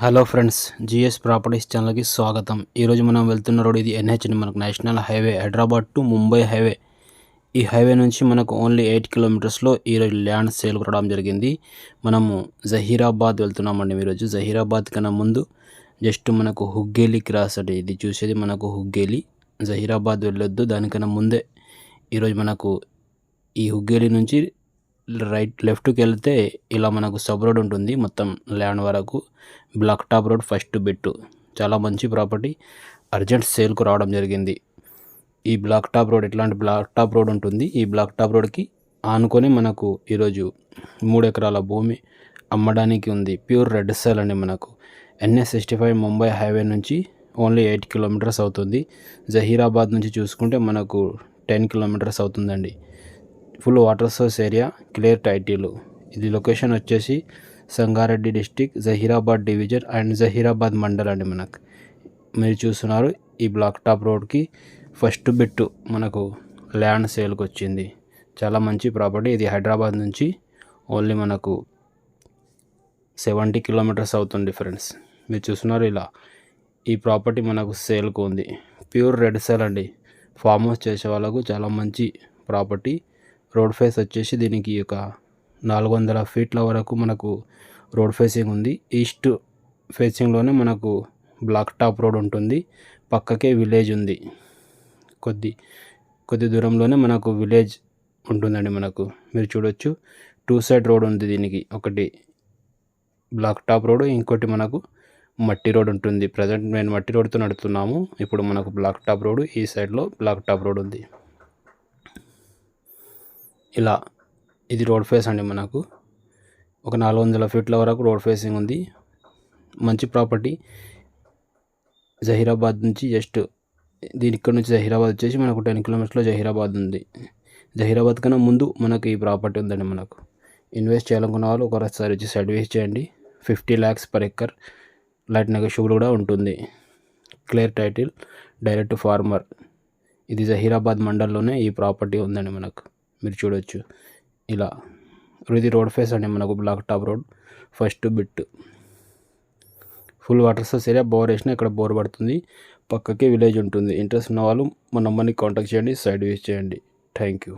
Hello friends GS properties ఛానల్కి స్వాగతం. ఈరోజు మనం వెళ్తున్న రోడ్ ఇది ఎన్హెచ్ మనకు national highway Hyderabad to Mumbai highway. ఈ హైవే నుంచి మనకు ఓన్లీ ఎయిట్ కిలోమీటర్స్లో ఈరోజు ల్యాండ్ సేల్ రావడం జరిగింది. మనము జహీరాబాద్ వెళ్తున్నామండి ఈరోజు జహీరాబాద్ కన్నా ముందు జస్ట్ మనకు హుగ్గేలి క్రాస్ అంటే ఇది చూసేది మనకు హుగ్గేలి. జహీరాబాద్ వెళ్ళొద్దు దానికన్నా ముందే ఈరోజు మనకు ఈ హుగ్గేలి నుంచి రైట్ లెఫ్ట్కి వెళ్తే ఇలా మనకు సబ్ రోడ్ ఉంటుంది. మొత్తం ల్యాండ్ వరకు black top road first bit. చాలా మంచి ప్రాపర్టీ. అర్జెంట్ సేల్కు రావడం జరిగింది. ఈ బ్లాక్ టాప్ రోడ్ ఇట్లాంటి బ్లాక్ టాప్ రోడ్ ఉంటుంది. ఈ బ్లాక్ టాప్ రోడ్కి ఆనుకొని మనకు ఈరోజు మూడు ఎకరాల భూమి అమ్మడానికి ఉంది. ప్యూర్ రెడ్ సెల్ అండి మనకు. NS sixty five Mumbai highway నుంచి ఓన్లీ ఎయిట్ కిలోమీటర్స్ అవుతుంది. జహీరాబాద్ నుంచి చూసుకుంటే మనకు టెన్ కిలోమీటర్స్ అవుతుందండి. Full water source area clear title. ఇది లొకేషన్ వచ్చేసి Sangareddy district Zaheerabad division and Zaheerabad mandal అండి మనకు. మీరు చూస్తున్నారు ఈ బ్లాక్ టాప్ రోడ్కి ఫస్ట్ బిట్ మనకు ల్యాండ్ సేల్కి వచ్చింది. చాలా మంచి ప్రాపర్టీ. ఇది హైదరాబాద్ నుంచి ఓన్లీ మనకు సెవెంటీ కిలోమీటర్స్ అవుతుంది ఫ్రెండ్స్. మీరు చూస్తున్నారు ఇలా. ఈ ప్రాపర్టీ మనకు సేల్కు ఉంది. ప్యూర్ రెడ్ సేల్ అండి. ఫామ్ హౌస్ చేసే వాళ్ళకు చాలా మంచి ప్రాపర్టీ. రోడ్ ఫేస్ వచ్చేసి దీనికి ఒక నాలుగు వందల ఫీట్ల వరకు మనకు రోడ్ ఫేసింగ్ ఉంది. ఈస్ట్ ఫేసింగ్లోనే మనకు బ్లాక్ టాప్ రోడ్ ఉంటుంది. పక్కకే విలేజ్ ఉంది. కొద్ది కొద్ది దూరంలోనే మనకు విలేజ్ ఉంటుందండి మనకు. మీరు చూడొచ్చు. టూ సైడ్ రోడ్ ఉంది దీనికి. ఒకటి బ్లాక్ టాప్ రోడ్ ఇంకోటి మనకు మట్టి రోడ్ ఉంటుంది. ప్రజెంట్ నేను మట్టి రోడ్తో నడుతున్నాము ఇప్పుడు మనకు బ్లాక్ టాప్ రోడ్ ఈ సైడ్లో బ్లాక్ టాప్ రోడ్ ఉంది. ఇలా ఇది రోడ్ ఫేస్ అండి మనకు. ఒక నాలుగు వందల ఫీట్ల వరకు రోడ్ ఫేసింగ్ ఉంది. మంచి ప్రాపర్టీ. జహీరాబాద్ నుంచి జస్ట్ దీని ఇక్కడ నుంచి జహీరాబాద్ వచ్చేసి మనకు టెన్ కిలోమీటర్స్లో జహీరాబాద్ ఉంది. జహీరాబాద్ కన్నా ముందు మనకు ఈ ప్రాపర్టీ ఉందండి మనకు. ఇన్వెస్ట్ చేయాలనుకున్న వాళ్ళు ఒకసారి వచ్చి సైడ్ వేస్ట్ చేయండి. Fifty lakhs per acre. Light negotiable కూడా ఉంటుంది. Clear title. Direct farmer. ఇది జహీరాబాద్ మండల్లోనే ఈ ప్రాపర్టీ ఉందండి మనకు. మీరు చూడొచ్చు. ఇలా ఇది రోడ్ ఫేస్ అండి మనకు black top road. First bit. Full water source area bore వేసినా ఇక్కడ బోర్ పడుతుంది. పక్కకే విలేజ్ ఉంటుంది. ఇంట్రెస్ట్ ఉన్న వాళ్ళు మా నెంబర్ని కాంటాక్ట్ చేయండి. సైడ్ యూస్ చేయండి. Thank you